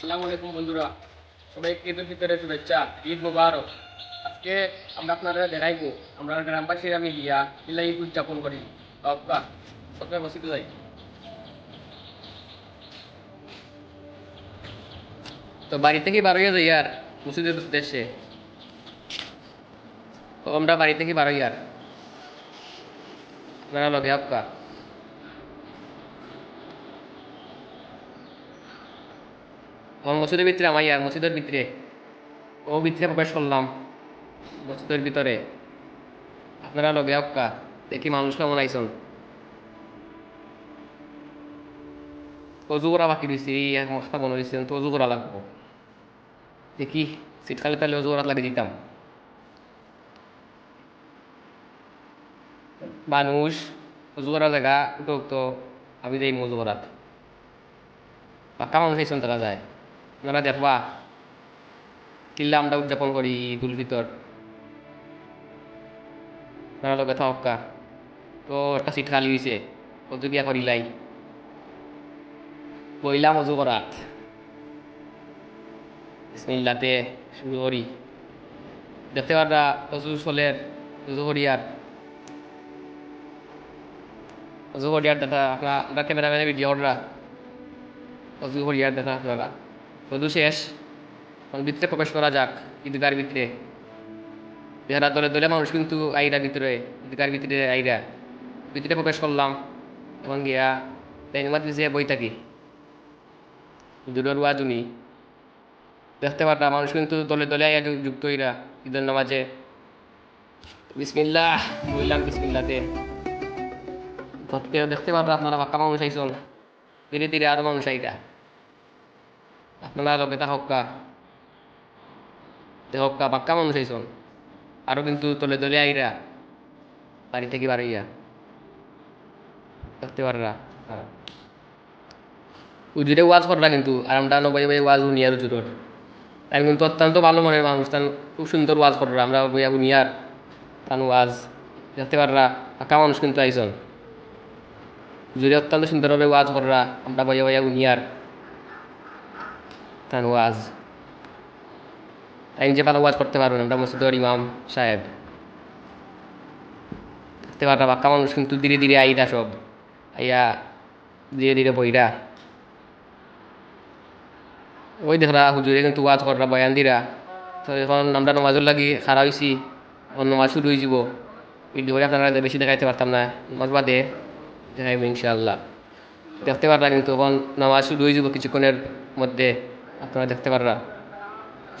আসসালামু আলাইকুম বন্ধুরা। সবাইকে ঈদের ভিতরে শুভেচ্ছা, ঈদ মুবারক। আজকে আমরা আপনারা দেখাইবো, আমরা গ্রামবাসীরা মিলিয়া মিলা ঈদ উদযাপন করি। বাবা প্রথমে বসিতে যাই। তো বাড়ি থেকে বার হইয়া যাই আর, মসজিদের উদ্দেশ্যে। তো আমরা বাড়ি থেকে বার হই আর। আপনারা লগে আপকা মসজিদের ভিতরে, আমার ইয়ার মসজিদের ভিতরে, ও ভিতরে প্রবেশ করলাম মসজিদের ভিতরে। আপনারা লগে আপকা দেখি মানুষ কেমন আইসন। অজু করা বাকি দিছি এক মশলা বনে দিচ্ছেন তো অজু করা লাগবো। দেখি খালি তাহলে অজু করা লাগিয়ে দিতাম। মানুষ অজু করা জায়গা তো আমি দেই মজু করাত পাক্কা মানুষ আইসন তারা যায়। আপনারা দেখবা কিল্লা আমরা উদযাপন করি ঈদ উল ফিতর আপনারা লগে থাকা তো একটা সিট খালি হয়েছে অজু বিয়া করিলাই বইলাম অজু করাত বিসমিল্লাতে শুরু করি দেখতে পারা অজু চলের অজু করি আর অজু করি আর দেখা আপনার ক্যামেরাম্যানে ভিডিও করা অজু করি আর দেখা আপনারা শেষ। এখন ভিতরে প্রবেশ করা যাক ঈদগার ভিতরে। যারা দলে দলে মানুষ কিন্তু আইরা ভিতরে ঈদগার ভিতরে আইরা। ভিতরে প্রবেশ করলাম, এবং গিয়া বেঙ্গমাত যে বই থাকি। দূরের ওয়াজুনি। দেখতে পারলাম মানুষ কিন্তু দলে দলে আইয়া যুক্ত হইরা ঈদের নামাজে। বিসমিল্লাহ, বললাম বিসমিল্লাতে। দেখতে পারলাম আপনারা পাক্কা মানুষ আইসন। ধীরে ধীরে আরও মানুষ আইরা। আপনারা লগে থাকা দেখকা পাক্কা মানুষ আইসন আরও কিন্তু তলে তলে আইরা বাড়ি থেকে বাড়াইয়া দেখতে পাররা উজুরে ওয়াজ কররা কিন্তু আর আমরা নবাই বাই ওয়াজ উনিয়ার উজুরর তাই কিন্তু অত্যন্ত ভালো মনের মানুষ তান খুব সুন্দর ওয়াজ কররা আমরা বইয়া উনিয়ার তান ওয়াজ দেখতে পাররা পাক্কা মানুষ কিন্তু আইসন উজুরে অত্যন্ত সুন্দরভাবে ওয়াজ কররা আমরা বইয়া বইয়া উনিয়ার তান ওয়াজ। তাই যে ভালো ওয়াজ করতে পারবেন আমরা মসজিদের ইমাম সাহেব। দেখতে পারলাম বাক্কা মানুষ কিন্তু ধীরে ধীরে আইরা সব। আইয়া ধীরে ধীরে বইরা। ওই দেখরা হুজুরে কিন্তু ওয়াজ কররা বয়ান দিরা। তো এখন আমরা নমাজের লাগি খারা হয়েছি নমাজ শুরু হয়ে যাব। ভিডিও করে আপনারা বেশি দেখাইতে পারতাম না, নমাজ বাদে দেখাইব ইনশাআল্লাহ। দেখতে পারলা কিন্তু এখন নামাজ শুরু হয়ে যাব কিছুক্ষণের মধ্যে। আপনারা দেখতে পাররা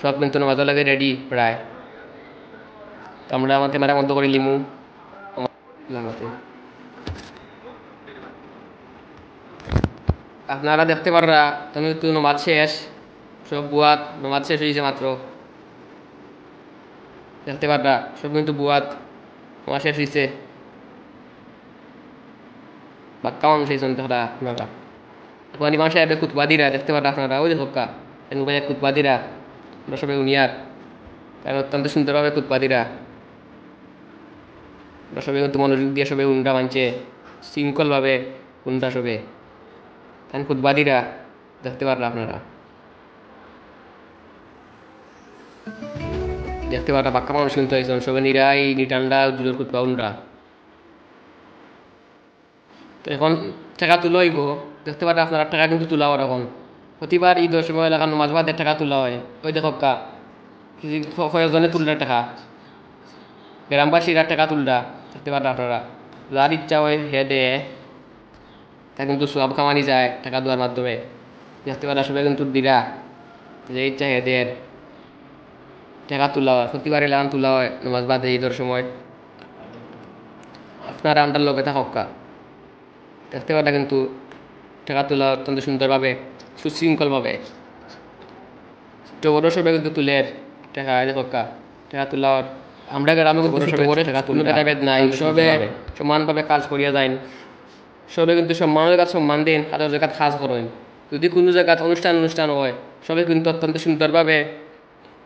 সব কিন্তু নামাজের লাগে রেডি প্রায়। তো আমরা আমার ক্যামেরা বন্ধ করে, লিমু। লাগাতে। আপনারা দেখতে পাররা তুমি তো নমাজ শেষ। সব বুয়াত, নমাজ শেষ হয়েছে মাত্র। দেখতে পাররা সব কিন্তু বুয়াত, নমাজ শেষ হয়েছে। বাক্কা মানুষ হয়েছেন দেখরা আপনারা। ওখানে ইমাম সাহেবের কুতবাদিরা দেখতে পাররা আপনারা, ওই যে দেখো কা মোবাইলের কুতবাদিরা আমরা সবাই উনিয়ার তারা অত্যন্ত সুন্দরভাবে কুতবাদিরা। আমরা সবাই কিন্তু মনোযোগ দিয়ে সবাই উন্ডা মানছে, শৃঙ্খলভাবে উন্ডা সবে তাই কুতবাদিরা, দেখতে পারলা আপনারা। দেখতে পারলা, পাক্কা মানুষ কিন্তু একজন। সবাই নিরাই, নিটান্ডা দুজোর কুতবা উন্ডা তো এখন টাকা তুলো হইব দেখতে পারে আপনারা, টাকা কিন্তু তোলা এখন। প্রতিবার ঈদের সময় এলাকার মাঝ বাদে টাকা তোলা হয়। ওই দেখো কা কয়েকজনে তুললে টাকা। গ্রামবাসীরা টাকা তুললা পারেন আপনারা। যার ইচ্ছা হয় হে দে। তা কিন্তু সব কামানি যায় টাকা দেওয়ার মাধ্যমে। দেখতে পারা সবাই কিন্তু দিরা যে ইচ্ছা হে দের টাকা তোলা হয়, প্রতিবার এলাকান তোলা হয়, নামাজ বাদে ঈদের সময়। আপনারা আন্ডার লগে থাকা দেখতে পারা কিন্তু টাকা তোলা অত্যন্ত সুন্দরভাবে সুশৃঙ্খলভাবে। ছোট বড় সবাই কিন্তু টাকা দেখো কা টাকা তোলার আমরা গ্রামে কিন্তু ছোট বড় টাকা তুলে টাকা ভেদ নাই সবে সমানভাবে কাজ করিয়া যায় সবে কিন্তু সম্মানের কাছে সম্মান দিন জায়গাত কাজ করেন। যদি কোনো জায়গাত অনুষ্ঠান অনুষ্ঠান হয় সবে কিন্তু অত্যন্ত সুন্দরভাবে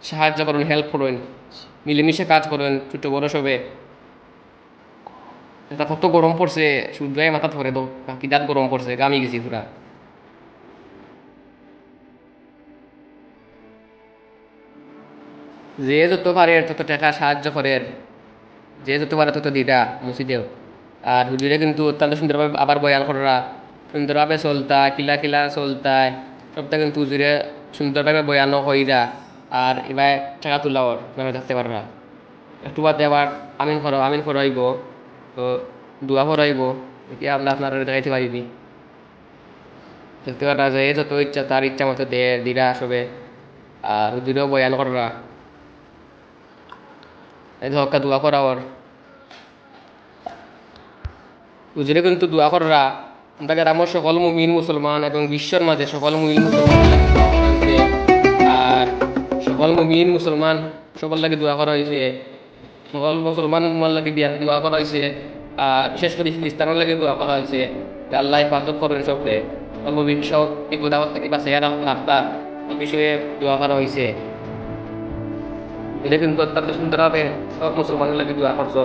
সাহায্য করেন হেল্প করেন মিলেমিশে কাজ করেন ছোট বড় সবে। এটা কত গরম পড়ছে সূর্যায় মাথা ধরে তো কিদাত গরম পড়ছে গামি গেছি পুরা যে যত পারে তত টাকা সাহায্য করেন যে যত পারে তত দিরা মসজিদেও আর হুজুরে কিন্তু অত্যন্ত সুন্দরভাবে আবার বয়ান করা সুন্দরভাবে চলতা, কিলা কিলা চলতায় সবটা কিন্তু হুজুরে সুন্দরভাবে বয়ানও কইরা আর এবার টাকা তোলাও এভাবে থাকতে পারবা একটু বাদে আবার আমিন করো আমিন করাইব তো দোয়া এতিয়া আমরা আপনারা দেখাইতে পারিনি দেখতে পারা যায় যত ইচ্ছা তার ইচ্ছা মতো দে দিরা আর হুজুরেও বয়ান এই দোয়া করা ওর হুজুরে কিন্তু দোয়া করা আমরা গ্রামের সকল মুমিন মুসলমান এবং বিশ্বের মাঝে সকল মুমিন মুসলমান আর সকল মুমিন মুসলমান সবার লাগে দোয়া করা হয়েছে সকল মুসলমান লাগে বিয়া দোয়া করা হয়েছে। আর বিশেষ করে খ্রিস্টানের লাগে দোয়া করা হয়েছে আল্লাহ হেফাজত করেন সবরে সকল এই গোদাবত থেকে রাখুন আপনার বিষয়ে দোয়া করা হয়েছে। এটা কিন্তু অত্যন্ত সুন্দরভাবে সব মুসলমানের লাগে দোয়া করছ।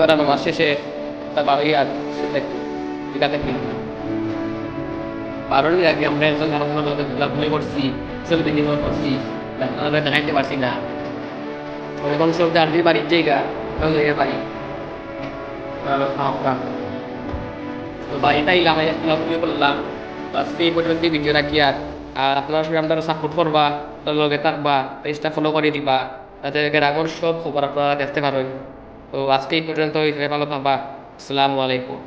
পারা নামাজ শেষে তার বাবাই আর টিকা থাকি বারোর আগে আমরা একজন করছি, ছবি নির্ভর করছি। আমরা দেখাইতে পারছি না। এখন সব জানতে বাড়ির জায়গা জায়গায় বাড়ি বাড়িটাই ঘোরাঘুরি করলাম এই পর্যন্ত ভিডিও রাখি আর আর আপনারা আপনারা সাপোর্ট করবা লগে থাকবা পেজটা ফলো করে দিবা যাতে গ্রামের সব খবর আপনারা দেখতে পারেন তো আজকে এই পর্যন্ত ভালো থাকবা আসসালামু আলাইকুম